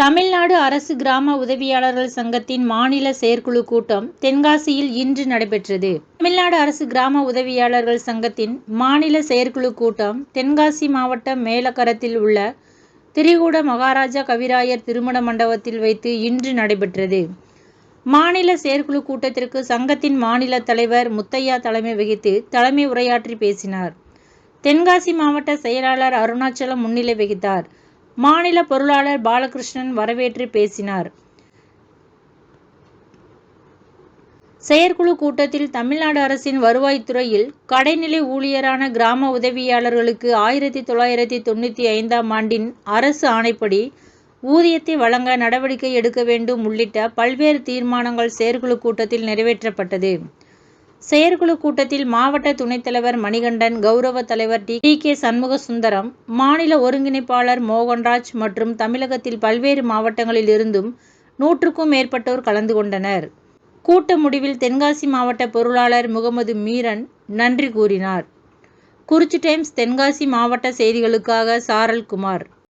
தமிழ்நாடு அரசு கிராம உதவியாளர்கள் சங்கத்தின் மாநில செயற்குழு கூட்டம் தென்காசியில் இன்று நடைபெற்றது. தமிழ்நாடு அரசு கிராம உதவியாளர்கள் சங்கத்தின் மாநில செயற்குழு கூட்டம் தென்காசி மாவட்டம் மேலக்கரத்தில் உள்ள திரிகூட மகாராஜா கவிராயர் திருமண மண்டபத்தில் வைத்து இன்று நடைபெற்றது. மாநில செயற்குழு கூட்டத்திற்கு சங்கத்தின் மாநில தலைவர் முத்தையா தலைமை வகித்து தலைமை உரையாற்றி பேசினார். தென்காசி மாவட்ட செயலாளர் அருணாச்சலம் முன்னிலை வகித்தார். மாநில பொருளாளர் பாலகிருஷ்ணன் வரவேற்று பேசினார். செயற்குழு கூட்டத்தில் தமிழ்நாடு அரசின் வருவாய்த்துறையில் கடைநிலை ஊழியரான கிராம உதவியாளர்களுக்கு ஆயிரத்தி தொள்ளாயிரத்தி தொண்ணூற்றி ஐந்தாம் ஆண்டின் அரசு ஆணைப்படி ஊதியத்தை வழங்க நடவடிக்கை எடுக்க வேண்டும் உள்ளிட்ட பல்வேறு தீர்மானங்கள் செயற்குழு கூட்டத்தில் நிறைவேற்றப்பட்டது. செயற்குழு கூட்டத்தில் மாவட்ட துணைத்தலைவர் மணிகண்டன், கௌரவ தலைவர் டி. கே. சண்முகசுந்தரம், மாநில ஒருங்கிணைப்பாளர் மோகன்ராஜ் மற்றும் தமிழகத்தில் பல்வேறு மாவட்டங்களில் இருந்தும் நூற்றுக்கும் மேற்பட்டோர் கலந்து கொண்டனர். கூட்ட முடிவில் தென்காசி மாவட்ட பொருளாளர் முகமது மீரன் நன்றி கூறினார். குறிச்சி டைம்ஸ் தென்காசி மாவட்ட செய்திகளுக்காக சாரல்குமார்.